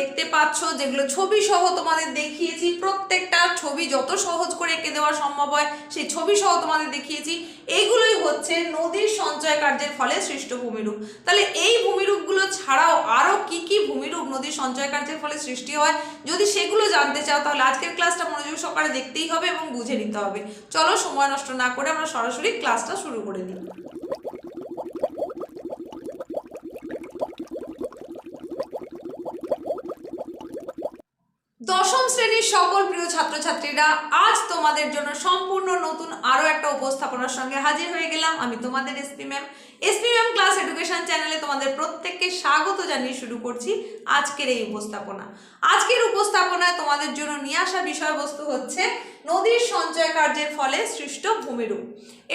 দেখতে পাচ্ছ, যেগুলো ছবি সহ তোমাদের দেখিয়েছি। প্রত্যেকটা ছবি যত সহজ করে এঁকে দেওয়া সম্ভব হয়, সেই ছবি সহ তোমাদের দেখিয়েছি। এইগুলোই হচ্ছে নদীর সঞ্চয় কার্যের ফলে সৃষ্ট ভূমিরূপ। তাহলে এই ভূমিরূপগুলো ছাড়াও আরও কি কি ভূমিরূপ নদীর সঞ্চয় কার্যের ফলে সৃষ্টি হয়? যদি সেগুলো জানতে চাও, তাহলে আজকের ক্লাসটা মনোযোগ সহকারে দেখতেই হবে এবং বুঝে নিতে হবে। চলো সময় নষ্ট না করে আমরা সরাসরি ক্লাসটা শুরু করে দিই। দশম শ্রেণির সকল প্রিয় ছাত্রছাত্রীরা, আজ তোমাদের জন্য সম্পূর্ণ নতুন আরও একটা উপস্থাপনার সঙ্গে হাজির হয়ে গেলাম আমি তোমাদের SP ma'am SP ma'am class education চ্যানেলে তোমাদের প্রত্যেককে স্বাগত জানিয়ে শুরু করছি আজকের এই উপস্থাপনা। আজকের উপস্থাপনায় তোমাদের জন্য নিয়ে আসা বিষয়বস্তু হচ্ছে নদীর সঞ্চয় কার্যের ফলে সৃষ্ট ভূমিরূপ।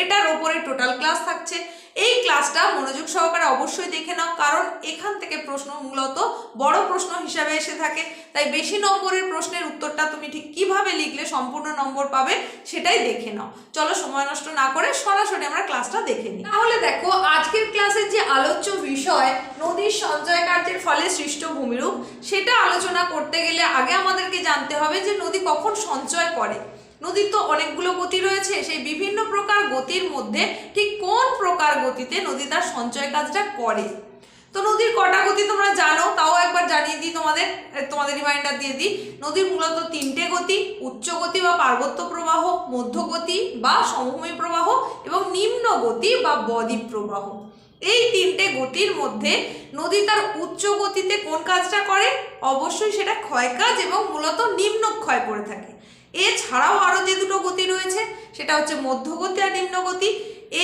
এটার ওপরে টোটাল ক্লাস থাকছে। এই ক্লাসটা মনোযোগ সহকারে অবশ্যই দেখে নাও, কারণ এখান থেকে প্রশ্ন মূলত বড় প্রশ্ন হিসাবে এসে থাকে। তাই বেশি নম্বরের প্রশ্নের উত্তরটা তুমি ঠিক কীভাবে লিখলে সম্পূর্ণ নম্বর পাবে সেটাই দেখে নাও। চলো সময় নষ্ট না করে সরাসরি আমরা ক্লাসটা দেখে নিই। তাহলে দেখো, আজকের ক্লাসের যে আলোচ্য বিষয়, নদীর সঞ্চয় কার্যের ফলে সৃষ্ট ভূমিরূপ, সেটা আলোচনা করতে গেলে আগে আমাদেরকে জানতে হবে যে নদী কখন সঞ্চয় করে। নদীর তো অনেকগুলো গতি রয়েছে, সেই বিভিন্ন প্রকার গতির মধ্যে ঠিক কোন প্রকার গতিতে নদী তার সঞ্চয় কাজটা করে? তো নদীর কটা গতি তোমরা জানো, তাও একবার জানিয়ে দিই তোমাদের তোমাদের রিমাইন্ডার দিয়ে দিই। নদীর মূলত তিনটে গতি, উচ্চ গতি বা পার্বত্য প্রবাহ, মধ্য গতি বা সমভূমি প্রবাহ এবং নিম্ন গতি বা বদ্বীপ প্রবাহ। এই তিনটে গতির মধ্যে নদী তার উচ্চ গতিতে কোন কাজটা করে? অবশ্যই সেটা ক্ষয় কাজ এবং মূলত নিম্ন ক্ষয় করে থাকে। এছাড়াও আরও যে দুটো গতি রয়েছে, সেটা হচ্ছে মধ্যগতি আর নিম্নগতি।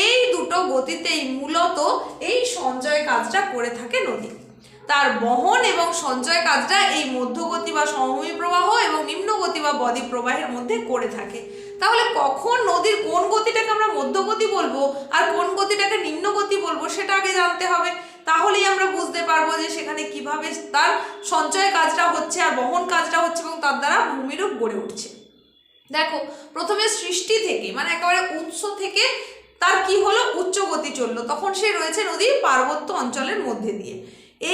এই দুটো গতিতেই মূলত এই সঞ্চয় কাজটা করে থাকে নদী। তার বহন এবং সঞ্চয় কাজটা এই মধ্যগতি বা সমভূমি প্রবাহ এবং নিম্নগতি বা বদ্বীপ প্রবাহের মধ্যে করে থাকে। তাহলে কখন নদীর কোন গতিটাকে আমরা মধ্যগতি বলব আর কোন গতিটাকে নিম্নগতি বলব সেটা আগে জানতে হবে। তাহলেই আমরা বুঝতে পারব যে সেখানে কীভাবে তার সঞ্চয় কাজটা হচ্ছে আর বহন কাজটা হচ্ছে এবং তার দ্বারা ভূমিরূপ গড়ে উঠছে। দেখো, প্রথমে সৃষ্টি থেকে মানে একেবারে উৎস থেকে তার কি হলো? উচ্চ গতি চলল। তখন সে রয়েছে নদীর পার্বত্য অঞ্চলের মধ্যে দিয়ে।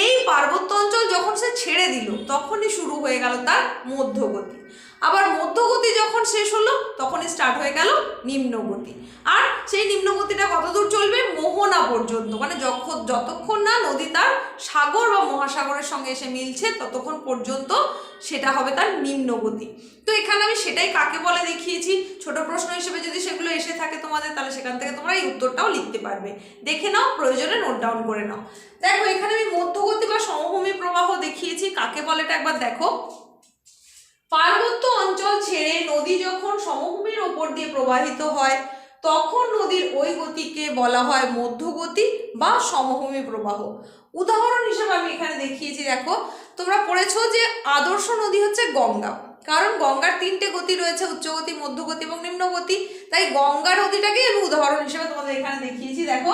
এই পার্বত্য অঞ্চল যখন সে ছেড়ে দিল, তখনই শুরু হয়ে গেল তার মধ্যগতি। আবার মধ্যগতি যখন শেষ হলো, তখনই স্টার্ট হয়ে গেল নিম্নগতি। আর সেই নিম্নগতিটা কতদূর চলবে? মোহনা পর্যন্ত। মানে যখন যতক্ষণ না নদী তার সাগর বা মহাসাগরের সঙ্গে এসে মিলছে, ততক্ষণ পর্যন্ত সেটা হবে তার নিম্নগতি। তো এখানে আমি সেটাই কাকে বলে দেখিয়েছি? ছোট প্রশ্ন হিসেবে যদি সেগুলো এসে থাকে তোমাদের, তাহলে সেখান থেকে তোমরা এই উত্তরটাও লিখতে পারবে। দেখে নাও, প্রয়োজনে নোট ডাউন করে নাও। দেখো, এখানে আমি মধ্যগতি বা সমভূমি প্রবাহ দেখিয়েছি। কাকে বলে এটা একবার দেখো? পার্বত্য অঞ্চল ছেড়ে নদী যখন সমভূমির ওপর দিয়ে প্রবাহিত হয়, তখন নদীর ওই গতিকে বলা হয় মধ্যগতি বা সমভূমি প্রবাহ। উদাহরণ হিসেবে আমি এখানে দেখিয়েছি, দেখো। তোমরা পড়েছো যে আদর্শ নদী হচ্ছে গঙ্গা। কারণ গঙ্গার তিনটে গতি রয়েছে, উচ্চগতি, মধ্যগতি এবং নিম্নগতি। তাই গঙ্গা নদীটাকে আমি উদাহরণ হিসেবে তোমাদের এখানে দেখিয়েছি, দেখো।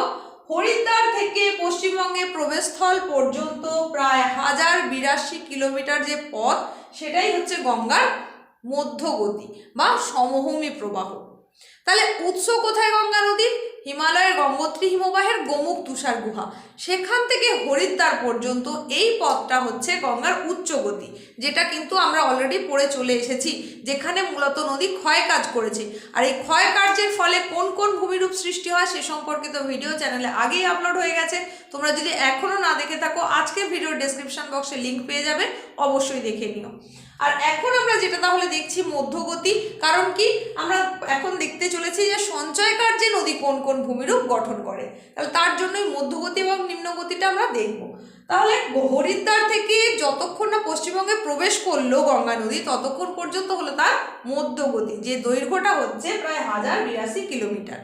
হরিদ্বার থেকে পশ্চিমবঙ্গে প্রবেশস্থল পর্যন্ত প্রায় হাজার বিরাশি কিলোমিটার যে পথ সেটাই হচ্ছে গঙ্গার মধ্যগতি বা সমভূমি প্রবাহ। তাহলে উৎস কোথায় গঙ্গা নদীর? হিমালয়ের গঙ্গোত্রী হিমবাহের গোমুখ তুষার গুহা। সেখান থেকে হরিদ্বার পর্যন্ত এই পথটা হচ্ছে গঙ্গার উচ্চ গতি, যেটা কিন্তু আমরা অলরেডি পড়ে চলে এসেছি, যেখানে মূলত নদী ক্ষয় কাজ করেছে। আর এই ক্ষয় কার্যের ফলে কোন কোন ভূমিরূপ সৃষ্টি হয় সে সম্পর্কিত ভিডিও চ্যানেলে আগেই আপলোড হয়ে গেছে। তোমরা যদি এখনও না দেখে থাকো, আজকের ভিডিওর ডেসক্রিপশন বক্সে লিঙ্ক পেয়ে যাবে, অবশ্যই দেখে নিও। আর এখন আমরা যেটা তাহলে দেখছি মধ্যগতি, কারণ কি? আমরা এখন দেখতে চলেছি যে সঞ্চয় কার্যে নদী কোন কোন ভূমিরূপ গঠন করে। তাহলে তার জন্যই মধ্যগতি এবং নিম্নগতিটা আমরা দেখব। তাহলে হরিদ্বার থেকে যতক্ষণ না পশ্চিমবঙ্গে প্রবেশ করল গঙ্গা নদী, ততক্ষণ পর্যন্ত হলো তার মধ্যগতি, যে দৈর্ঘ্যটা হচ্ছে প্রায় হাজার বিরাশি কিলোমিটার।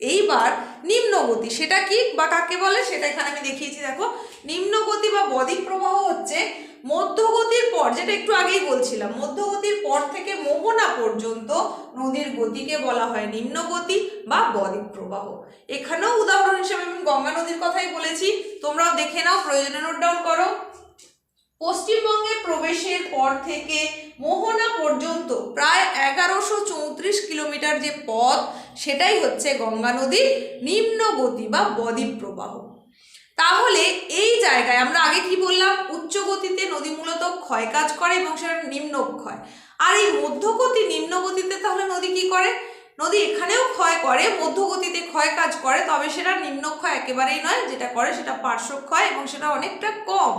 এইবার নিম্নগতি, সেটা কি বা কাকে বলে? সেটা এখানে আমি দেখিয়েছি, দেখো। নিম্নগতি বা বদ্বীপ প্রবাহ হচ্ছে মধ্যগতির পর, যেটা একটু আগেই বলছিলাম, মধ্যগতির পর থেকে মোহনা পর্যন্ত নদীর গতিকে বলা হয় নিম্নগতি বা বদ্বীপ প্রবাহ। এখানেও উদাহরণ হিসেবে আমি গঙ্গা নদীর কথাই বলেছি, তোমরাও দেখে নাও, প্রয়োজনে নোট ডাউন করো। পশ্চিমবঙ্গে প্রবেশের পর থেকে মোহনা পর্যন্ত প্রায় এগারোশো চৌত্রিশ কিলোমিটার যে পথ, সেটাই হচ্ছে গঙ্গা নদীর নিম্ন গতি বা বদ্বীপ প্রবাহ। তাহলে এই জায়গায় আমরা আগে কি বললাম? উচ্চ গতিতে নদী মূলত ক্ষয় কাজ করে এবং সেটা নিম্ন ক্ষয় আর এই মধ্যগতি নিম্ন গতিতে তাহলে নদী কি করে? নদী এখানেও ক্ষয় করে, মধ্যগতিতে ক্ষয় কাজ করে, তবে সেটা নিম্নক্ষয় একেবারেই নয়। যেটা করে সেটা পার্শ্বক্ষয় এবং সেটা অনেকটা কম।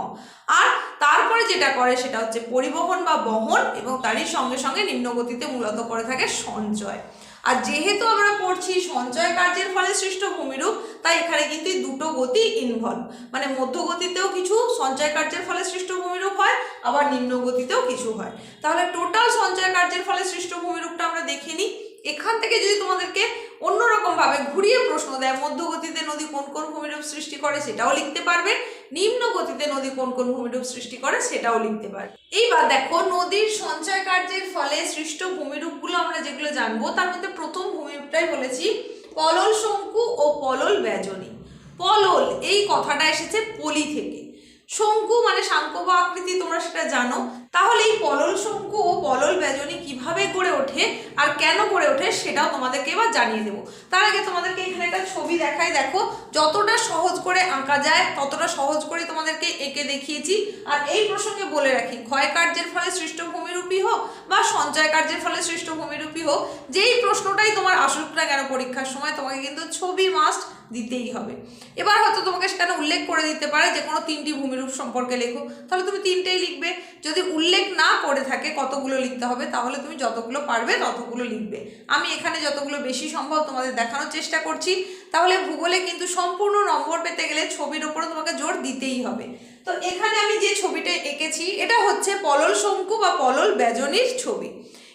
আর তারপরে যেটা করে সেটা হচ্ছে পরিবহন বা বহন এবং তারই সঙ্গে সঙ্গে নিম্ন গতিতে মূলত করে থাকে সঞ্চয়। আর যেহেতু আমরা পড়ছি সঞ্চয় কার্যের ফলে সৃষ্ট ভূমিরূপ, তাই এখানে কিন্তু দুটো গতি ইনভলভ মানে মধ্যগতিতেও কিছু সঞ্চয় কার্যের ফলে সৃষ্ট ভূমিরূপ হয়, আবার নিম্ন গতিতেও কিছু হয়। তাহলে টোটাল সঞ্চয় কার্যের ফলে সৃষ্ট ভূমিরূপটা আমরা দেখে নিই। এখান থেকে যদি তোমাদেরকে অন্যরকম ভাবে ঘুরিয়ে প্রশ্ন দেয়, মধ্যগতিতে নদী কোন কোন ভূমিরূপ সৃষ্টি করে সেটাও লিখতে পারবে নিম্ন গতিতে নদী কোন কোন ভূমিরূপ সৃষ্টি করে সেটাও লিখতে পারবে। এইবার দেখো, নদীর সঞ্চয় কার্যের ফলে সৃষ্ট ভূমিরূপগুলো আমরা যেগুলো জানব, তার মধ্যে প্রথম ভূমিরূপটাই বলেছি পলল শঙ্কু ও পলল ব্যজনী। পলল, এই কথাটা এসেছে পলি থেকে। শঙ্কু মানে সাংকব আকৃতি, তোমরা সেটা জানো। তাহলে এই পলল শঙ্কু ও পলল ব্যজনী কীভাবে গড়ে ওঠে আর কেন গড়ে ওঠে সেটাও তোমাদেরকে এবার জানিয়ে দেবো। তার আগে তোমাদেরকে এখানে একটা ছবি দেখাই, দেখো। যতটা সহজ করে আঁকা যায়, ততটা সহজ করে তোমাদেরকে এঁকে দেখিয়েছি। আর এই প্রসঙ্গে বলে রাখি, ক্ষয় কার্যের ফলে সৃষ্ট ভূমিরূপী হোক বা সঞ্চয় কার্যের ফলে সৃষ্ট ভূমিরূপী হোক, যেই প্রশ্নটাই তোমার আসুক না কেন পরীক্ষার সময়, তোমাকে কিন্তু ছবি মাস্ট দিতেই হবে। এবার হয়তো তোমাকে সেখানে উল্লেখ করে দিতে পারে যে কোনো তিনটি ভূমিরূপ সম্পর্কে লেখো। তাহলে তুমি তিনটেই লিখবে। যদি উল্লেখ না করে থাকে কতগুলো লিখতে হবে, তাহলে তুমি যতগুলো পারবে ততগুলো লিখবে। আমি এখানে যতগুলো বেশি সম্ভব তোমাদের দেখানোর চেষ্টা করছি। তাহলে ভূগোলে কিন্তু সম্পূর্ণ নম্বর পেতে গেলে ছবির ওপরে তোমাকে জোর দিতেই হবে। তো এখানে আমি যে ছবিটা এঁকেছি, এটা হচ্ছে পলল শঙ্কু বা পলল ব্যজনীর ছবি।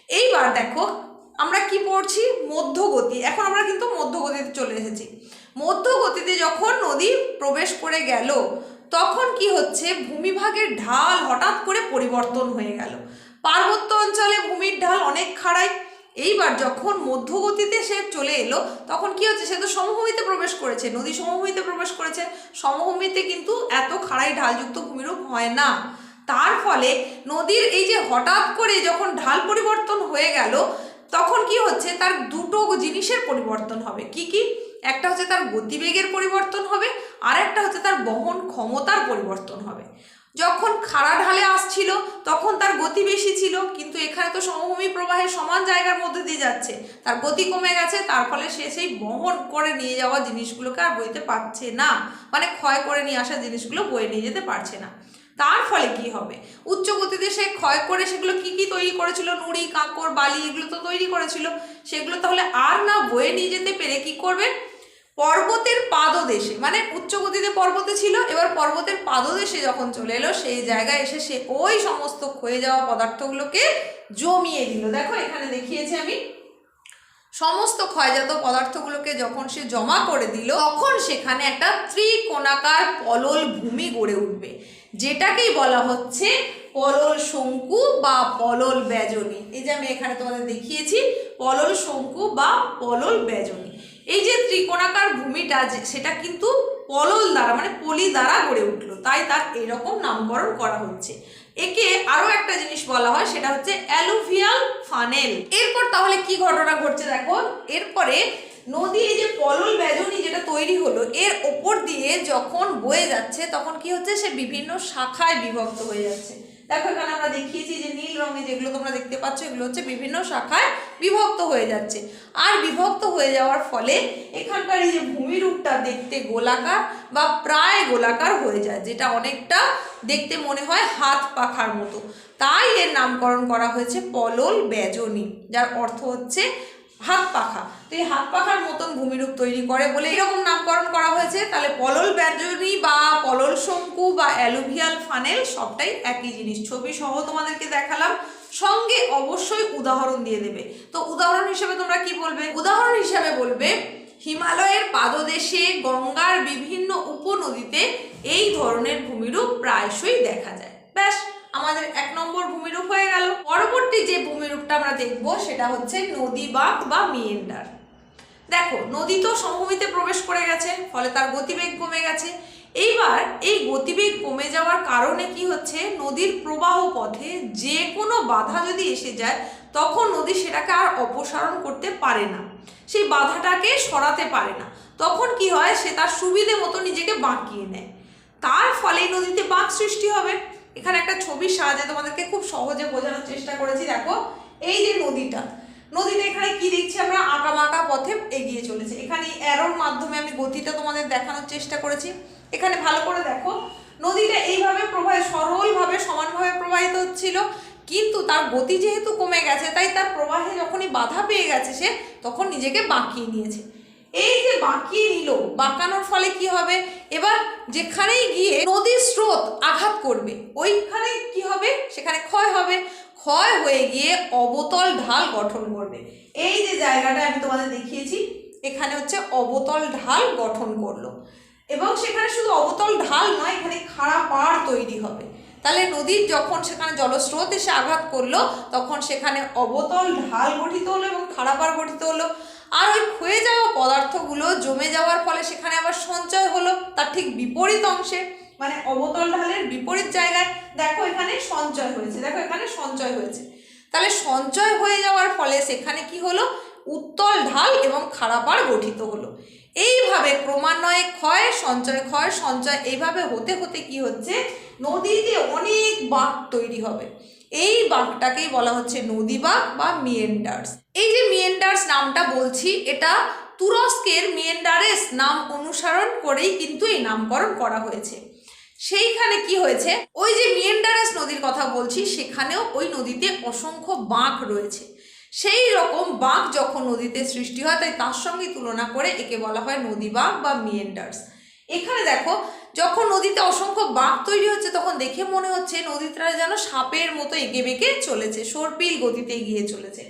এইবার দেখো, আমরা কি পড়ছি? মধ্যগতি। এখন আমরা কিন্তু মধ্যগতিতে চলে এসেছি। মধ্যগতিতে যখন নদী প্রবেশ করে গেল, তখন কি হচ্ছে? ভূমিভাগের ঢাল হঠাৎ করে পরিবর্তন হয়ে গেল। পার্বত্য অঞ্চলে ভূমির ঢাল অনেক খাড়াই। এইবার যখন মধ্যগতিতে সে চলে এলো, তখন কি হচ্ছে? সে তো সমভূমিতে প্রবেশ করেছে। নদী সমভূমিতে প্রবেশ করেছে। সমভূমিতে কিন্তু এত খাড়াই ঢালযুক্ত ভূমিরূপ হয় না। তার ফলে নদীর এই যে হঠাৎ করে যখন ঢাল পরিবর্তন হয়ে গেল, তখন কি হচ্ছে? তার দুটো জিনিসের পরিবর্তন হবে। কি কি? একটা হচ্ছে তার গতিবেগের পরিবর্তন হবে, আর একটা হচ্ছে তার বহন ক্ষমতার পরিবর্তন হবে। যখন খাড়া ঢালে আসছিল, তখন তার গতি বেশি ছিল, কিন্তু এখানে তো সমভূমি প্রবাহের সমান জায়গার মধ্যে দিয়ে যাচ্ছে। তার গতি কমে গেছে, তার ফলে সে সেই বহন করে নিয়ে যাওয়া জিনিসগুলোকে আর বইতে পারছে না। মানে ক্ষয় করে নিয়ে আসা জিনিসগুলো বয়ে নিয়ে যেতে পারছে না। তার ফলে কি হবে? উচ্চ গতিতে সে ক্ষয় করে সেগুলো কি কি তৈরি করেছিল? নুড়ি, কাঁকড়, বালি, এগুলো তো তৈরি করেছিল। সেগুলো তাহলে আর না বয়ে নিয়ে যেতে পেরে কি করবে? পর্বতের পাদদেশে মানে উচ্চ গতিতে পর্বতে ছিল, এবার পর্বতের পাদদেশে যখন চলে এলো, সেই জায়গায় এসে সে ওই সমস্ত ক্ষয়ে যাওয়া পদার্থগুলোকে জমিয়ে দিল। দেখো, এখানে দেখিয়েছি আমি। সমস্ত ক্ষয়জাত পদার্থগুলোকে যখন সে জমা করে দিল, তখন সেখানে একটা ত্রিকোণাকার পলল ভূমি গড়ে উঠবে, যেটাকেই বলা হচ্ছে পলল শঙ্কু বা পলল ব্যজনী এই যে আমি এখানে তোমাদের দেখিয়েছি, পলল শঙ্কু বা পলল ব্যজনী এই যে ত্রিকোণাকার ভূমিটা সেটা কিন্তু পলল দ্বারা মানে পলি দ্বারা গড়ে উঠল। তাই তার এরকম নামকরণ করা হচ্ছে। একে আরও একটা জিনিস বলা হয়, সেটা হচ্ছে অ্যালুভিয়াল ফানেল। এরপর তাহলে কি ঘটনা ঘটছে দেখো? এরপরে নদী, এই যে পলল ব্যজনী যেটা তৈরি হলো, এর ওপর দিয়ে যখন বয়ে যাচ্ছে, তখন কি হচ্ছে? সে বিভিন্ন শাখায় বিভক্ত হয়ে যাচ্ছে। দেখো, এখানে আমরা দেখিয়েছি যে নীল রঙে যেগুলো তোমরা দেখতে পাচ্ছ, এগুলো হচ্ছে বিভিন্ন শাখায় বিভক্ত হয়ে যাচ্ছে। আর বিভক্ত হয়ে যাওয়ার ফলে এখানকার এই যে ভূমিরূপটা দেখতে গোলাকার বা প্রায় গোলাকার হয়ে যায়, যেটা অনেকটা দেখতে মনে হয় হাত পাখার মতো। তাই এর নামকরণ করা হয়েছে পলল ব্যজনী যার অর্থ হচ্ছে হাত পাখা। তো এই হাত পাখার মতন ভূমিরূপ তৈরি করে বলে এরকম নামকরণ করা হয়েছে। তাহলে পলল ব্যঞ্জনী বা পলল শঙ্কু বা অ্যালুভিয়াল ফানেল সবটাই একই জিনিস। ছবি সহ তোমাদেরকে দেখালাম। সঙ্গে অবশ্যই উদাহরণ দিয়ে দেবে। তো উদাহরণ হিসেবে তোমরা কি বলবে? উদাহরণ হিসেবে বলবে, হিমালয়ের পাদদেশে, গঙ্গার বিভিন্ন উপনদীতে এই ধরনের ভূমিরূপ প্রায়শই দেখা যায়। ব্যাস। আমাদের এক নম্বর ভূমিরূপ হয়ে গেল। পরবর্তী যে ভূমিরূপটা আমরা দেখব সেটা হচ্ছে নদী বাঁক বা মিয়েন্ডার দেখো, নদী তো সমভূমিতে প্রবেশ করে গেছে, ফলে তার গতিবেগ কমে গেছে। এইবার এই গতিবেগ কমে যাওয়ার কারণে কি হচ্ছে? নদীর প্রবাহ পথে যে কোনো বাধা যদি এসে যায়, তখন নদী সেটাকে আর অপসারণ করতে পারে না। সেই বাধাটাকে সরাতে পারে না। তখন কি হয়? সে তার সুবিধে মতো নিজেকে বাঁকিয়ে নেয়। তার ফলে নদীতে বাঁক সৃষ্টি হবে। এখানে একটা ছবির সাহায্যে তোমাদেরকে খুব সহজে বোঝানোর চেষ্টা করেছি, দেখো। এই যে নদীটা নদীটা এখানে কি দেখছি আমরা? আঁকা বাঁকা পথে এগিয়ে চলেছে। এখানে অ্যারোর মাধ্যমে আমি গতিটা তোমাদের দেখানোর চেষ্টা করেছি। এখানে ভালো করে দেখো, নদীটা এইভাবে প্রবাহ, সরলভাবে, সমানভাবে প্রবাহিত হচ্ছিল, কিন্তু তার গতি যেহেতু কমে গেছে, তাই তার প্রবাহে যখনই বাধা পেয়ে গেছে সে, তখন নিজেকে বাঁকিয়ে নিয়েছে। এই যে বাঁকিয়ে নিল, বাঁকানোর ফলে কি হবে? এবার যেখানেই গিয়ে নদীর স্রোত আঘাত করবে, ওইখানে কি হবে? সেখানে ক্ষয় হবে। ক্ষয় হয়ে গিয়ে অবতল ঢাল গঠন করবে। এই যে জায়গাটা আমি তোমাদের দেখিয়েছি, এখানে হচ্ছে অবতল ঢাল গঠন করল। এবং সেখানে শুধু অবতল ঢাল নয়, এখানে খাড়া পাড় তৈরি হবে। তাহলে নদীর যখন সেখানে জলস্রোত এসে আঘাত করল, তখন সেখানে অবতল ঢাল গঠিত হলো এবং খাড়া পাড় গঠিত হলো। আর ওই ক্ষয়ে যাওয়া পদার্থগুলো জমে যাওয়ার ফলে সেখানে আবার সঞ্চয় হলো, তার ঠিক বিপরীত অংশে। মানে অবতল ঢালের বিপরীত জায়গায় দেখো এখানে সঞ্চয় হয়েছে, দেখো এখানে সঞ্চয় হয়েছে। তাহলে সঞ্চয় হয়ে যাওয়ার ফলে সেখানে কি হলো? উত্তল ঢাল এবং খারাপার গঠিত হলো। এইভাবে ক্রমান্বয়ে ক্ষয়, সঞ্চয় ক্ষয়, সঞ্চয় এইভাবে হতে হতে কি হচ্ছে? নদীতে অনেক বাঁক তৈরি হবে। এই বাঁকটাকেই বলা হচ্ছে নদী বাঁক বা মিয়েন্ডার্স। এই যে মিয়েন্ডার্স নামটা বলছি, এটা তুরস্কের মিয়েন্ডারেস নাম অনুসরণ করেই কিন্তু এই নামকরণ করা হয়েছে। সেইখানে কি হয়েছে? ওই যে মিয়েন্ডারেস নদীর কথা বলছি, সেখানেও ওই নদীতে অসংখ্য বাঁক রয়েছে। সেই রকম বাঁক যখন নদীতে সৃষ্টি হয়, তাই তার সঙ্গে তুলনা করে একে বলা হয় নদী বাঁক বা মিয়েন্ডার্স এখানে দেখো, যখন নদীতে অসংখ্য বাঁক তৈরি হচ্ছে, তখন দেখে মনে হচ্ছে নদীটা যেন সাপের মতো এঁকে বেঁকে চলেছে, সর্পিল গতিতে এগিয়ে চলেছে।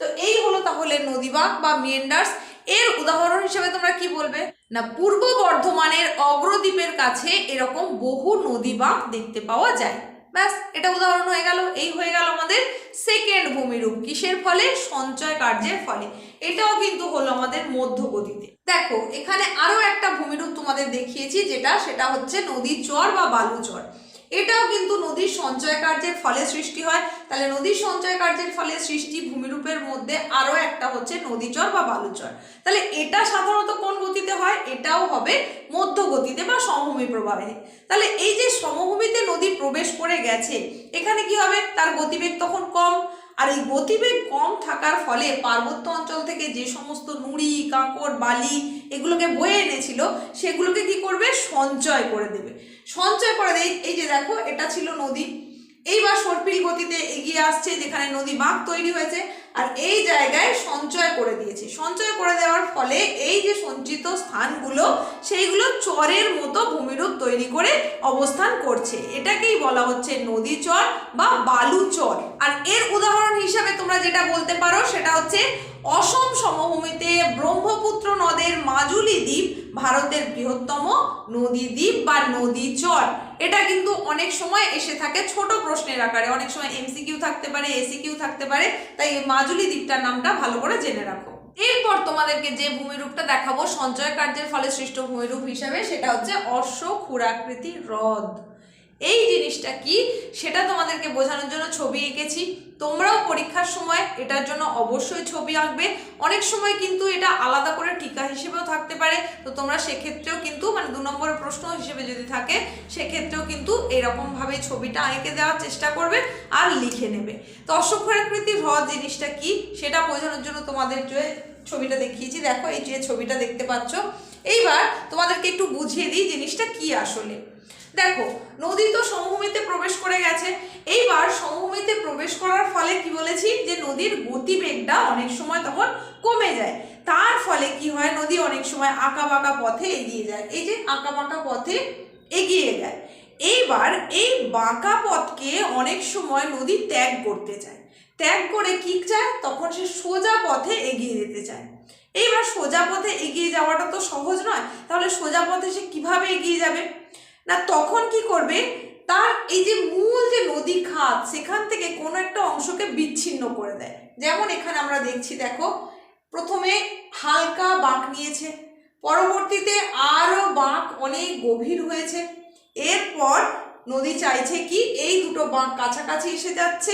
তো এই হলো তাহলে নদী বাঁক বা মিয়েন্ডার্স এর উদাহরণ হিসেবে তোমরা কি বলবে? না, পূর্ব বর্ধমানের অগ্রদ্বীপের কাছে এরকম বহু নদী বাঁক দেখতে পাওয়া যায়। ব্যাস, এটা উদাহরণ হয়ে গেল। এই হয়ে গেল আমাদের সেকেন্ড ভূমিরূপ। কিসের ফলে? সঞ্চয় কার্যের ফলে। এটাও কিন্তু হলো আমাদের মধ্যগতিতে। দেখো, এখানে আরও একটা ভূমিরূপ তোমাদের দেখিয়েছি যেটা, সেটা হচ্ছে নদীর চর বা বালু চর এটাও কিন্তু নদীর সঞ্চয় কার্যের ফলে সৃষ্টি হয়। তাহলে নদীর সঞ্চয় কার্যের ফলে সৃষ্টি ভূমিরূপের মধ্যে আরও একটা হচ্ছে নদীচর বা বালুচর। তাহলে এটা সাধারণত কোন গতিতে হয়? এটাও হবে মধ্য গতিতে বা সমভূমি প্রবাহে। তাহলে এই যে সমভূমিতে নদী প্রবেশ করে গেছে, এখানে কি হবে? তার গতিবেগ তখন কম। আর এই গতিবেগ কম থাকার ফলে পার্বত্য অঞ্চল থেকে যে সমস্ত নুড়ি, কাঁকড়, বালি এগুলোকে বয়ে এনেছিল, সেগুলোকে কি করবে? সঞ্চয় করে দেবে। সঞ্চয় করে দেয়। এই যে দেখো, এটা ছিল নদী। এইবার সর্পিল গতিতে এগিয়ে আসছে, যেখানে নদী বাঁক তৈরি হয়েছে। আর এই জায়গায় সঞ্চয় করে দিয়েছে। সঞ্চয় করে দেওয়ার ফলে এই যে সঞ্চিত স্থানগুলো, সেইগুলো চরের মতো ভূমিরূপ তৈরি করে অবস্থান করছে। এটাকেই বলা হচ্ছে নদী চর বা বালু চর। আর এর উদাহরণ হিসাবে তোমরা যেটা বলতে পারো সেটা হচ্ছে অসম সমভূমিতে ব্রহ্মপুত্র নদের মাজুলি দ্বীপ ভারতের বৃহত্তম নদী দ্বীপ বা নদী চর এটা কিন্তু অনেক সময় এসে থাকে ছোট প্রশ্নের আকারে। অনেক সময় এমসিকিউ থাকতে পারে, এসিকিউ থাকতে পারে। তাই মাজুলি দ্বীপটার নামটা ভালো করে জেনে রাখো। এরপর তোমাদেরকে যে ভূমিরূপটা দেখাবো, সঞ্চয় কার্যের ফলে সৃষ্ট ভূমিরূপ হিসাবে, সেটা হচ্ছে অশ্ব ক্ষুরাকৃতি হ্রদ। এই জিনিসটা কি? সেটা তোমাদেরকে বোঝানোর জন্য ছবি এঁকেছি। তোমরাও পরীক্ষার সময় এটার জন্য অবশ্যই ছবি আঁকবে। অনেক সময় কিন্তু এটা আলাদা করে টিকা হিসেবেও থাকতে পারে। তো তোমরা সেক্ষেত্রেও কিন্তু মানে দু নম্বরের প্রশ্ন হিসেবে যদি থাকে, সেক্ষেত্রেও কিন্তু এরকমভাবে ছবিটা এঁকে দেওয়ার চেষ্টা করবে আর লিখে নেবে। তো অশ্বক্ষরাকৃতি হ্রদ জিনিসটা কি? সেটা বোঝানোর জন্য তোমাদের যে ছবিটা দেখিয়েছি, দেখো এই যে ছবিটা দেখতে পাচ্ছ। এইবার তোমাদেরকে একটু বুঝিয়ে দিই জিনিসটা কি আসলে। দেখো, নদী তো সমভূমিতে প্রবেশ করে গেছে। এইবার সমভূমিতে প্রবেশ করার ফলে কি বলেছি? যে নদীর গতিবেগটা অনেক সময় তখন কমে যায়। তার ফলে কি হয়? নদী অনেক সময় আঁকা বাঁকা পথে এগিয়ে যায়। এই যে আঁকা বাঁকা পথে এগিয়ে যায়। এইবার এই বাঁকা পথকে অনেক সময় নদী ত্যাগ করতে চায়। ত্যাগ করে কি চায়? তখন সে সোজা পথে এগিয়ে যেতে চায়। এইবার সোজা পথে এগিয়ে যাওয়াটা তো সহজ নয়। তাহলে সোজা পথে সে কীভাবে এগিয়ে যাবে? না তখন কি করবে? তার এই যে মূল যে নদী খাত, সেখান থেকে কোনো একটা অংশকে বিচ্ছিন্ন করে দেয়। যেমন এখানে আমরা দেখছি, দেখো, প্রথমে হালকা বাঁক নিয়েছে, পরবর্তীতে আরও বাঁক অনেক গভীর হয়েছে। এরপর নদী চাইছে কি, এই দুটো বাঁক কাছাকাছি এসে যাচ্ছে,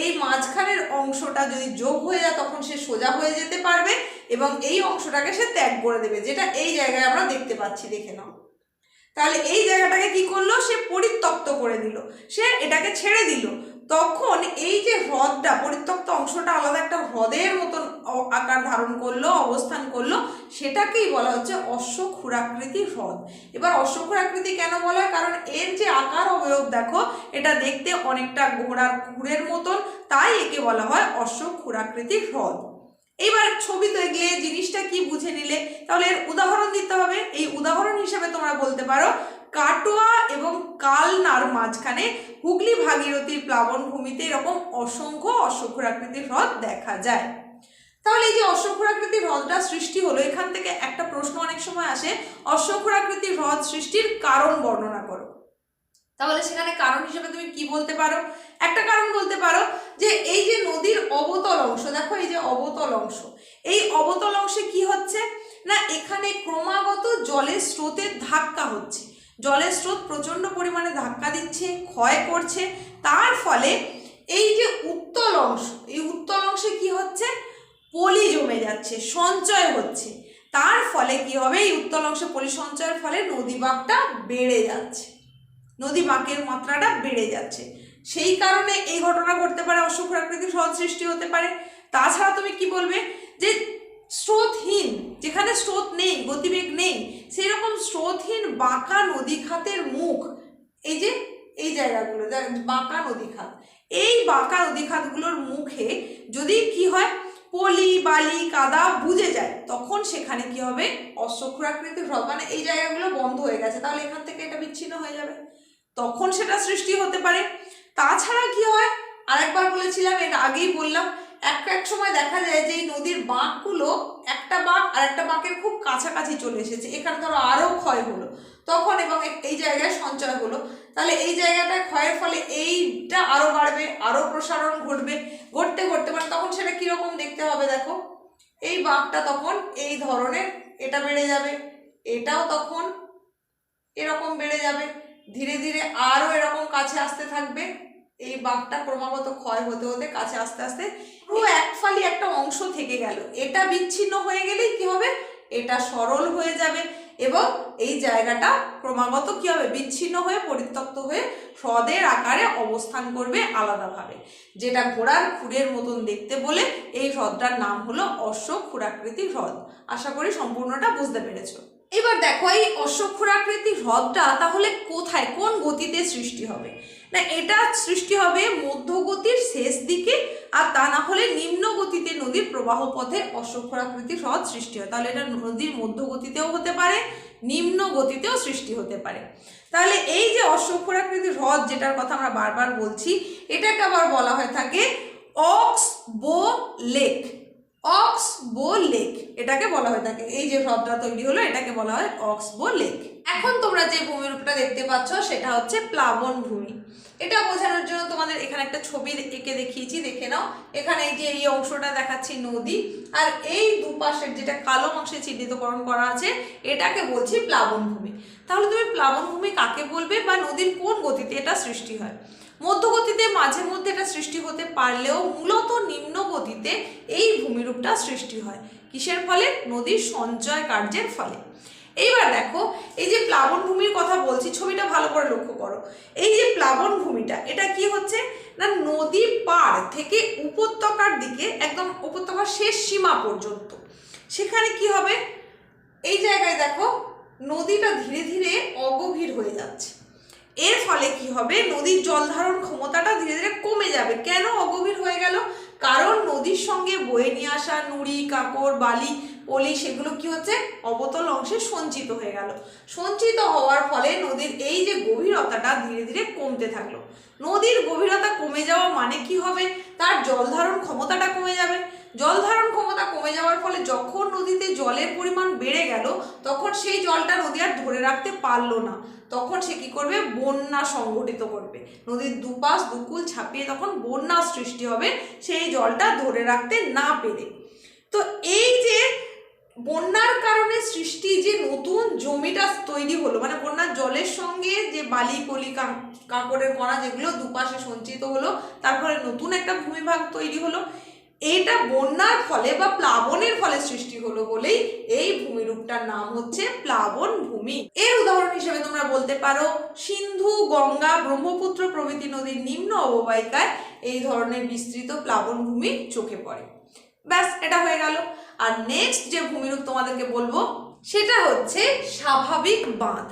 এই মাঝখানের অংশটা যদি যোগ হয়ে যায়, তখন সে সোজা হয়ে যেতে পারবে এবং এই অংশটাকে সে ত্যাগ করে দেবে, যেটা এই জায়গায় আমরা দেখতে পাচ্ছি, দেখে নাও। তাহলে এই জায়গাটাকে কি করল? সে পরিত্যক্ত করে দিল। সে এটাকে ছেড়ে দিল। তখন এই যে হ্রদটা, পরিত্যক্ত অংশটা আলাদা একটা হ্রদের মতন আকার ধারণ করল, অবস্থান করল, সেটাকেই বলা হচ্ছে অশ্বক্ষুরাকৃতি হ্রদ। এবার অশ্বক্ষুরাকৃতি কেন বলা হয়? কারণ এর যে আকার অবয়ব দেখো, এটা দেখতে অনেকটা ঘোড়ার ঘুরের মতন, তাই একে বলা হয় অশ্বক্ষুরাকৃতি হ্রদ। এবার ছবি দেখলে, জিনিসটা কি বুঝে নিলে, তাহলে এর উদাহরণ দিতে হবে। এই উদাহরণ হিসেবে তোমরা বলতে পারো, কাটোয়া এবং কালনার মাঝখানে হুগলি ভাগীরথীর প্লাবন ভূমিতে এরকম অসংখ্য অশ্বক্ষুরাকৃতির হ্রদ দেখা যায়। তাহলে এই যে অশ্বক্ষুরাকৃতির হ্রদটা সৃষ্টি হলো, এখান থেকে একটা প্রশ্ন অনেক সময় আসে অশ্বক্ষুরাকৃতির হ্রদ সৃষ্টির কারণ বর্ণনা করো তাহলে সেখানে কারণ হিসেবে তুমি কি বলতে পারো? একটা কারণ বলতে পারো যে এই যে নদীর অবতল অংশ, দেখো এই যে অবতল অংশ, এই অবতল অংশে কি হচ্ছে? না, এখানে ক্রমাগত জলের স্রোতের ধাক্কা হচ্ছে। জলের স্রোত প্রচণ্ড পরিমাণে ধাক্কা দিচ্ছে, ক্ষয় করছে। তার ফলে এই যে উত্তল অংশ, এই উত্তল অংশে কি হচ্ছে? পলি জমে যাচ্ছে, সঞ্চয় হচ্ছে। তার ফলে কি হবে? এই উত্তল অংশে পলি সঞ্চয়ের ফলে নদী বাঁকটা বেড়ে যাচ্ছে। নদী বাঁকের মাত্রাটা বেড়ে যাচ্ছে। সেই কারণে এই ঘটনা ঘটতে পারে অশ্বপ্রাকৃতিক সহজ সৃষ্টি হতে পারে। তাছাড়া তুমি কি বলবে যে স্রোতহীন, যেখানে স্রোত নেই, গতিবেগ নেই সেই রকম স্রোতহীন বাঁকা নদী খাতের মুখ, এই যে, এই জায়গাগুলো বাঁকা নদী খাত এই বাঁকা নদী খাতগুলোর মুখে যদি কি হয়, পলি, বালি, কাদা বুঝে যায়, তখন সেখানে কি হবে? অশ্বক্ষুরাকৃতির হ্রদ মানে এই জায়গাগুলো বন্ধ হয়ে গেছে, তাহলে এখান থেকে এটা বিচ্ছিন্ন হয়ে যাবে। তখন সেটা সৃষ্টি হতে পারে। তাছাড়া কি হয়? আরেকবার বলেছিলাম, এর আগেই বললাম, এক এক সময় দেখা যায় যে এই নদীর বাঁকগুলো একটা বাঁক আর একটা বাঁকের খুব কাছাকাছি চলে এসেছে। এখানে ধরো আরও ক্ষয় হলো। তখন এবং এই জায়গায় সঞ্চয় হলো। তাহলে এই জায়গাটায় ক্ষয়ের ফলে এইটা আরও বাড়বে আরও প্রসারণ ঘটবে। ঘটতে ঘটতে মানে তখন সেটা কীরকম দেখতে হবে দেখো? এই বাঁকটা তখন এই ধরনের, এটা বেড়ে যাবে, এটাও তখন এরকম বেড়ে যাবে। ধীরে ধীরে আরও এরকম কাছে আসতে থাকবে। এই বাঁকটা ক্রমাগত ক্ষয় হতে হতে কাছে আস্তে আস্তে পুরো এক ফালি একটা অংশ থেকে গেল। এটা বিচ্ছিন্ন হয়ে গেলেই কি হবে? এটা সরল হয়ে যাবে এবং এই জায়গাটা ক্রমাগত কি হবে? বিচ্ছিন্ন হয়ে, পরিত্যক্ত হয়ে হ্রদের আকারে অবস্থান করবে আলাদাভাবে। যেটা ঘোড়ার খুরের মতন দেখতে বলে এই হ্রদটার নাম হলো অশ্বক্ষুরাকৃতি হ্রদ। আশা করি সম্পূর্ণটা বুঝতে পেরেছ। এবার দেখো, এই অশ্বক্ষুরাকৃতি হ্রদটা তাহলে কোথায়? কোন গতিতে সৃষ্টি হবে? না, এটা সৃষ্টি হবে মধ্যগতির শেষ দিকে, আর তা না হলে নিম্ন গতিতে নদীর প্রবাহ পথে অশ্বক্ষুরাকৃতি হ্রদ সৃষ্টি হয়। তাহলে এটা নদীর মধ্যগতিতেও হতে পারে, নিম্ন গতিতেও সৃষ্টি হতে পারে। তাহলে এই যে অশ্বক্ষুরাকৃতি হ্রদ, যেটার কথা আমরা বারবার বলছি, এটাকে আবার বলা হয়ে থাকে অক্স বো লেক। অক্স বো লেক, এটাকে বলা হয়ে থাকে এই যে হ্রদটা তৈরি হলো, এটাকে বলা হয় অক্স বো লেক। এখন তোমরা যে ভূমিরূপটা দেখতে পাচ্ছ, সেটা হচ্ছে প্লাবন ভূমি। এটা বোঝানোর জন্য তোমাদের এখানে একটা ছবি এঁকে দেখিয়েছি, দেখে নাও। এখানে এই যে এই অংশটা দেখাচ্ছি, নদী। আর এই দুপাশের যেটা কালো অংশে চিহ্নিতকরণ করা আছে, এটাকে বলছি প্লাবন ভূমি। তাহলে তুমি প্লাবন ভূমি কাকে বলবে বা নদীর কোন গতিতে এটা সৃষ্টি হয়? মধ্যগতিতে, মাঝে মধ্যে এটা সৃষ্টি হতে পারলেও মূলত নিম্ন গতিতে এই ভূমিরূপটা সৃষ্টি হয়। কিসের ফলে? নদীর সঞ্চয় কার্যের ফলে। এইবার দেখো, এই যে প্লাবন ভূমির কথা বলছি, ছবিটা ভালো করে লক্ষ্য করো। এই যে প্লাবন ভূমিটা, এটা কি হচ্ছে? না, নদী পাড় থেকে উপত্যকার দিকে, একদম উপত্যকার শেষ সীমা পর্যন্ত। সেখানে কি হবে? এই জায়গায় দেখো, নদীটা ধীরে ধীরে অগভীর হয়ে যাচ্ছে। এর ফলে কি হবে? নদীর জল ধারণ ক্ষমতাটা ধীরে ধীরে কমে যাবে। কেন অগভীর হয়ে গেল? কারণ নদীর সঙ্গে বয়ে নিয়ে আসা নুড়ি কাকড় বালি, পলি সেগুলো কি হচ্ছে? অবতল অংশে সঞ্চিত হয়ে গেল। সঞ্চিত হওয়ার ফলে নদীর এই যে গভীরতাটা ধীরে ধীরে কমতে থাকল। নদীর গভীরতা কমে যাওয়া মানে কি হবে? তার জল ধারণ ক্ষমতাটা কমে যাবে। জল ধারণ ক্ষমতা কমে যাওয়ার ফলে যখন নদীতে জলের পরিমাণ বেড়ে গেল, তখন সেই জলটা নদী আর ধরে রাখতে পারল না। তখন সে কি করবে? বন্যা সংগঠিত করবে। নদীর দুপাশ দুকুল ছাপিয়ে তখন বন্যা সৃষ্টি হবে, সেই জলটা ধরে রাখতে না পেরে। তো এই যে বন্যার কারণে সৃষ্টি যে নতুন জমিটা তৈরি হলো মানে বন্যার জলের সঙ্গে যে বালি পলি কা- কাঁকড়ের কণা যেগুলো দুপাশে সঞ্চিত হলো, তারপরে নতুন একটা ভূমিভাগ তৈরি হলো এইটা বন্যার ফলে বা প্লাবনের ফলে সৃষ্টি হলো বলেই এই ভূমিরূপটার নাম হচ্ছে প্লাবন ভূমি। এর উদাহরণ হিসেবে তোমরা বলতে পারো, সিন্ধু, গঙ্গা, ব্রহ্মপুত্র প্রভৃতি নদীর নিম্ন অববাহিকায় এই ধরনের বিস্তৃত প্লাবন ভূমি চোখে পড়ে। ব্যাস, এটা হয়ে গেল। আর নেক্সট যে ভূমিরূপ তোমাদেরকে বলব, সেটা হচ্ছে স্বাভাবিক বাঁধ।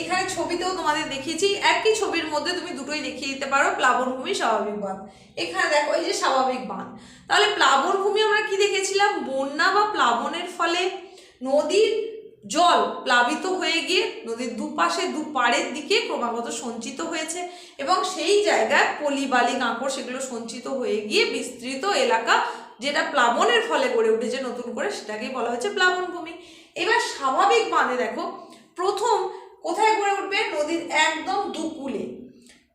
এখানে ছবিতেও তোমাদের দেখিয়েছি, একই ছবির মধ্যে তুমি দুটোই দেখিয়ে দিতে পারো প্লাবনভূমি স্বাভাবিক বাঁধ। এখানে দেখো, এই যে স্বাভাবিক বাঁধ। তাহলে প্লাবনভূমি আমরা কি দেখেছিলাম? বন্যা বা প্লাবনের ফলে নদীর জল প্লাবিত হয়ে গিয়ে নদীর দুপাশে, দুপাড়ের দিকে ক্রমাগত সঞ্চিত হয়েছে এবং সেই জায়গায় পলি বালি কাঁকড় সেগুলো সঞ্চিত হয়ে গিয়ে বিস্তৃত এলাকা যেটা প্লাবনের ফলে গড়ে উঠেছে, নতুন করে সেটাকেই বলা হচ্ছে প্লাবনভূমি এবার স্বাভাবিক বাঁধে দেখো, প্রথম কোথায় গড়ে উঠবে? নদীর একদম দুকুলে।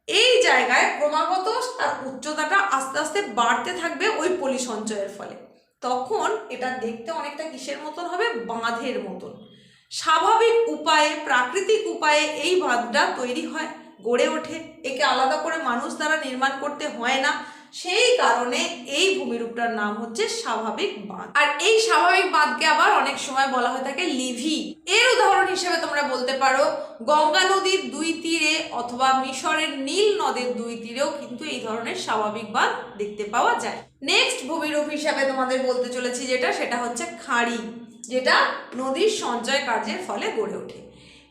এই জায়গায় ক্রমাগত তার উচ্চতাটা আস্তে আস্তে বাড়তে থাকবে ওই পলি সঞ্চয়ের ফলে। তখন এটা দেখতে অনেকটা কিসের মতন হবে? বাঁধের মতন। স্বাভাবিক উপায়ে, প্রাকৃতিক উপায়ে এই বাঁধটা তৈরি হয়, গড়ে ওঠে। একে আলাদা করে মানুষ দ্বারা নির্মাণ করতে হয় না। সেই কারণে এই ভূমিরূপটার নাম হচ্ছে স্বাভাবিক বাঁধ। আর এই স্বাভাবিক বাঁধকে আবার অনেক সময় বলা হয়ে থাকে লিভি। এর উদাহরণ হিসেবে তোমরা বলতে পারো, গঙ্গা নদীর দুই তীরে অথবা মিশরের নীল নদের দুই তীরেও কিন্তু এই ধরনের স্বাভাবিক বাঁধ দেখতে পাওয়া যায়। নেক্সট ভূমিরূপ হিসাবে তোমাদের বলতে চলেছি যেটা, সেটা হচ্ছে খাঁড়ি, যেটা নদীর সঞ্চয় কার্যের ফলে গড়ে ওঠে।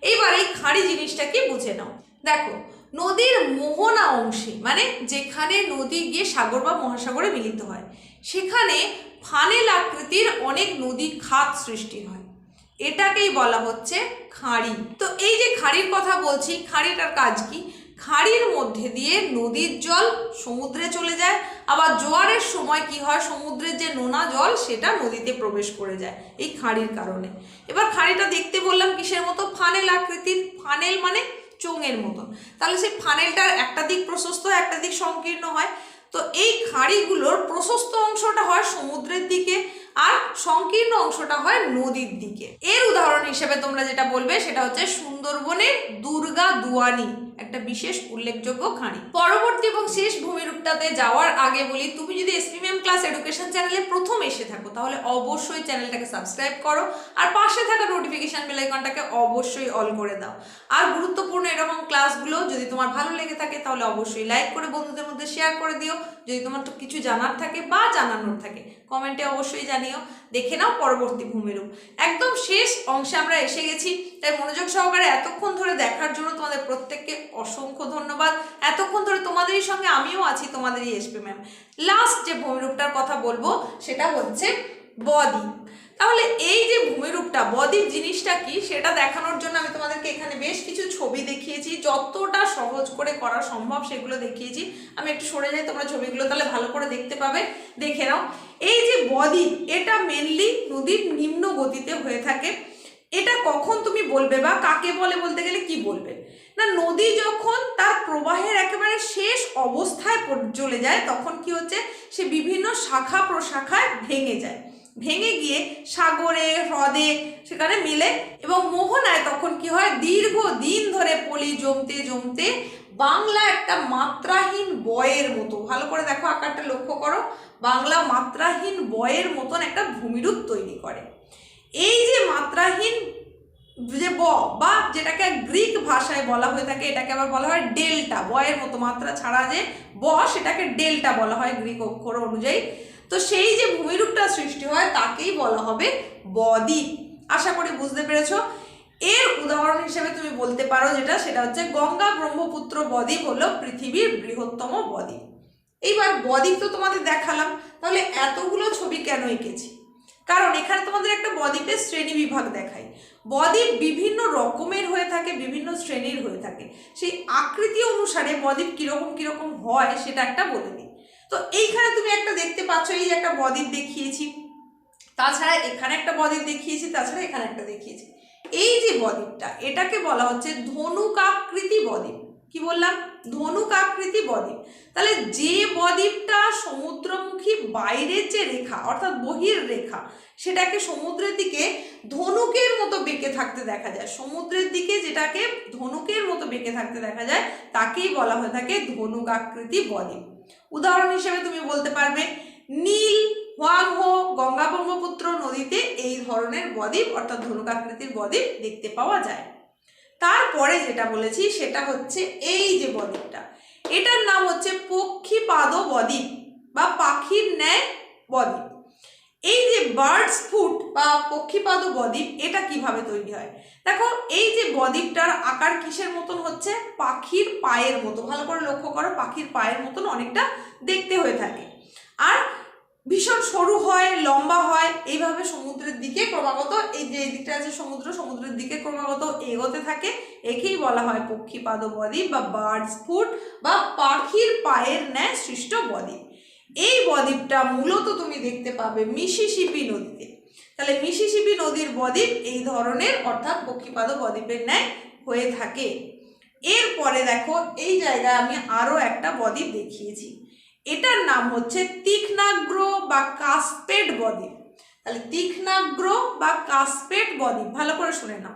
এইবার এই খাঁড়ি জিনিসটাকে বুঝে নাও। দেখো নদীর মোহনা অংশে মানে যেখানে নদী গিয়ে সাগর বা মহাসাগরে মিলিত হয়, সেখানে ফানেল আকৃতির অনেক নদী খাত সৃষ্টি হয়। এটাকেই বলা হচ্ছে খাঁড়ি। তো এই যে খাঁড়ির কথা বলছি, খাঁড়িটার কাজ কি? খাঁড়ির মধ্যে দিয়ে নদীর জল সমুদ্রে চলে যায়, আবার জোয়ারের সময় কি হয়? সমুদ্রের যে নোনা জল, সেটা নদীতে প্রবেশ করে যায়, এই খাঁড়ির কারণে। এবার খাঁড়িটা দেখতে বললাম কিসের মতো? ফানেল আকৃতির। ফানেল মানে চোঙের মতন। তাহলে সেই ফানেলটার একটা দিক প্রশস্ত, একটা দিক সংকীর্ণ হয়। তো এই খাঁড়িগুলোর প্রশস্ত অংশটা হয় সমুদ্রের দিকে আর সংকীর্ণ অংশটা হয় নদীর দিকে। এর উদাহরণ হিসেবে তোমরা যেটা বলবে সেটা হচ্ছে সুন্দরবনের দুর্গা দুয়ানি। একটা বিশেষ উল্লেখযোগ্য খাঁড়ি পরবর্তী এবং শেষ ভূমিরূপটাতে যাওয়ার আগে বলি, তুমি যদি এসপিএম ক্লাস এডুকেশন চ্যানেলে প্রথম এসে থাকো, তাহলে অবশ্যই চ্যানেলটাকে সাবস্ক্রাইব করো আর পাশে থাকা নোটিফিকেশন বেল আইকনটাকে অবশ্যই অল করে দাও। আর গুরুত্বপূর্ণ এরকম ক্লাসগুলো যদি তোমার ভালো লেগে থাকে, তাহলে অবশ্যই লাইক করে বন্ধুদের মধ্যে শেয়ার করে দিও। যদি তোমার কিছু জানার থাকে বা জানানোর থাকে কমেন্টে অবশ্যই জানিও। দেখে নাও পরবর্তী ভূমিরূপ। একদম শেষ অংশে আমরা এসে গেছি, তাই মনোযোগ সহকারে এতক্ষণ ধরে দেখার জন্য তোমাদের প্রত্যেককে অসংখ্য ধন্যবাদ। এতক্ষণ ধরে তোমাদেরই সঙ্গে আমিও আছি, তোমাদেরই এসপি ম্যাম। লাস্ট যে ভূমিরূপটার কথা বলব, সেটা হচ্ছে বদ্বীপ তাহলে এই যে ভূমিরূপটা বদ্বীপ জিনিসটা কি, সেটা দেখানোর জন্য আমি তোমাদেরকে এখানে বেশ কিছু ছবি দেখিয়েছি, যতটা সহজ করে করা সম্ভব সেগুলো দেখিয়েছি। আমি একটু সরে যাই, তোমরা ছবিগুলো তাহলে ভালো করে দেখতে পাবে, দেখে নাও। এই যে বদ্বীপ এটা মেনলি নদীর নিম্ন গতিতে হয়ে থাকে। এটা কখন তুমি বলবে বা কাকে বলে বলতে গেলে কি বলবে? না, নদী যখন তার প্রবাহের একেবারে শেষ অবস্থায় চলে যায়, তখন কি হচ্ছে? সে বিভিন্ন শাখা প্রশাখায় ভেঙে যায়। ভেঙে গিয়ে সাগরে, হ্রদে সেখানে মিলে এবং মোহনায় তখন কি হয়? দীর্ঘ দিন ধরে পলি জমতে জমতে বাংলা একটা মাত্রাহীন বয়ের মতো। ভালো করে দেখো আকারটা লক্ষ্য করো। বাংলা মাত্রাহীন বয়ের মতন একটা ভূমিরূপ তৈরি করে। এই যে মাত্রাহীন যে ব বা যেটাকে গ্রিক ভাষায় বলা হয়ে থাকে, এটাকে আবার বলা হয় ডেল্টা। বয়ের মতো মাত্রা ছাড়া যে ব, সেটাকে ডেল্টা বলা হয় গ্রিক অক্ষর অনুযায়ী। তো সেই যে ভূমিরূপটা সৃষ্টি হয়, তাকেই বলা হবে বদ্বীপ। আশা করি বুঝতে পেরেছ? এর উদাহরণ হিসেবে তুমি বলতে পারো যেটা, সেটা হচ্ছে গঙ্গা ব্রহ্মপুত্র বদ্বীপ হলো পৃথিবীর বৃহত্তম বদ্বীপ। এইবার বদ্বীপ তো তোমাদের দেখালাম, তাহলে এতগুলো ছবি কেন এঁকেছি? কারণ এখানে তোমাদের একটা বদ্বীপের শ্রেণি বিভাগ দেখাই। বদ্বীপ বিভিন্ন রকমের হয়ে থাকে, বিভিন্ন শ্রেণির হয়ে থাকে। সেই আকৃতি অনুসারে বদ্বীপ কীরকম কীরকম হয়, সেটা একটা বলে দিই। তো এইখানে তুমি একটা দেখতে পাচ্ছ, এই যে একটা বদ্বীপ দেখিয়েছি। তাছাড়া এখানে একটা বদ্বীপ দেখিয়েছি, তাছাড়া এখানে একটা দেখিয়েছি। এই যে বদ্বীপটা, এটাকে বলা হচ্ছে ধনুকাকৃতি বদ্বীপ। কি বললাম? ধনুকাকৃতি বদ্বীপ। তাহলে যে বদ্বীপটা সমুদ্রমুখী বাইরের যে রেখা, অর্থাৎ বহির রেখা, সেটাকে সমুদ্রের দিকে ধনুকের মতো বেঁকে থাকতে দেখা যায়। সমুদ্রের দিকে যেটাকে ধনুকের মতো বেঁকে থাকতে দেখা যায়, তাকেই বলা হয়ে থাকে ধনুকাকৃতি বদ্বীপ। উদাহরণ হিসেবে তুমি বলতে পারবে, নীল হোয়াংহো গঙ্গা ব্রহ্মপুত্র নদীতে এই ধরনের বদ্বীপ, অর্থাৎ ধনুকাকৃতির বদ্বীপ দেখতে পাওয়া যায়। তারপরে যেটা বলেছি, সেটা হচ্ছে এই যে বদ্বীপটা, এটার নাম হচ্ছে পক্ষীপাদ বদ্বীপ বা পাখির ন্যায় বদ্বীপ। এই যে বার্ডস ফুট বা পক্ষীপাদ বদ্বীপ, এটা কীভাবে তৈরি হয়? দেখো, এই যে বদ্বীপটার আকার কিসের মতন হচ্ছে? পাখির পায়ের মতো। ভালো করে লক্ষ্য করো, পাখির পায়ের মতন অনেকটা দেখতে হয়ে থাকে। আর ভীষণ সরু হয়, লম্বা হয়, এইভাবে সমুদ্রের দিকে ক্রমাগত এই যে দিকটা আছে সমুদ্র, সমুদ্রের দিকে ক্রমাগত এগোতে থাকে। একেই বলা হয় পক্ষীপাদ বদ্বীপ বা বার্ডস ফুট বা পাখির পায়ের ন্যায় সৃষ্ট বদ্বীপ। এই বদ্বীপটা মূলত তুমি দেখতে পাবে মিসিসিপি নদীতে। তাহলে মিসিসিপি নদীর বদ্বীপ এই ধরনের অর্থাৎ পক্ষীপাদ বদ্বীপের ন্যায় হয়ে থাকে। এরপরে দেখো, এই জায়গায় আমি আরও একটা বদ্বীপ দেখিয়েছি। এটার নাম হচ্ছে তীক্ষ্ণাগ্র বা কাসপেট বদ্বীপ। তাহলে তীক্ষ্ণাগ্র বা কাসপেট বদ্বীপ, ভালো করে শুনে নাও।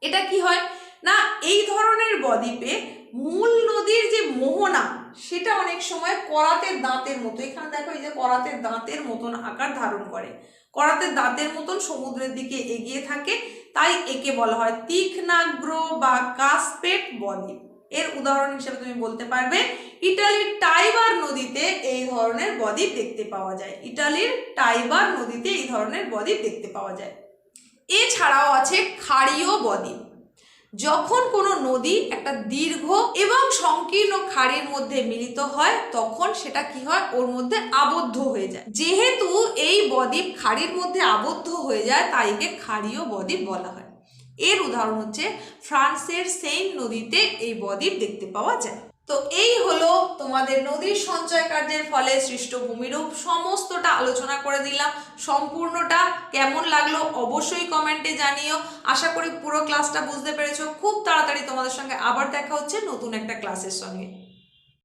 এটা কি হয়? না, এই ধরনের বদ্বীপে মূল নদীর যে মোহনা সেটা অনেক সময় করাতের দাঁতের মতো। এখানে দেখো এই যে করাতের দাঁতের মতন আকার ধারণ করে। করাতের দাঁতের মতন সমুদ্রের দিকে এগিয়ে থাকে, তাই একে বলা হয় তীক্ষ্ণাগ্র বা কাসপেট বদ্বীপ এর উদাহরণ হিসেবে তুমি বলতে পারবে, ইটালির টাইবার নদীতে এই ধরনের বদ্বীপ দেখতে পাওয়া যায়। ইটালির টাইবার নদীতে এই ধরনের বদ্বীপ দেখতে পাওয়া যায়। এছাড়াও আছে ক্ষারীয় বদ্বীপ যখন কোনো নদী একটা দীর্ঘ এবং সংকীর্ণ খাড়ির মধ্যে মিলিত হয়, তখন সেটা কি হয়? ওর মধ্যে আবদ্ধ হয়ে যায়। যেহেতু এই বদ্বীপ খাড়ির মধ্যে আবদ্ধ হয়ে যায়, তাই একে খাড়িও বদ্বীপ বলা হয়। এর উদাহরণ হচ্ছে ফ্রান্সের সেইন নদীতে এই বদ্বীপ দেখতে পাওয়া যায়। তো এই হলো তোমাদের নদীর সঞ্চয় কার্যের ফলে সৃষ্ট ভূমিরূপ সমস্তটা আলোচনা করে দিলাম। সম্পূর্ণটা কেমন লাগল অবশ্যই কমেন্টে জানিও। আশা করি পুরো ক্লাসটা বুঝতে পেরেছ। খুব তাড়াতাড়ি তোমাদের সঙ্গে আবার দেখা হচ্ছে নতুন একটা ক্লাসের সঙ্গে।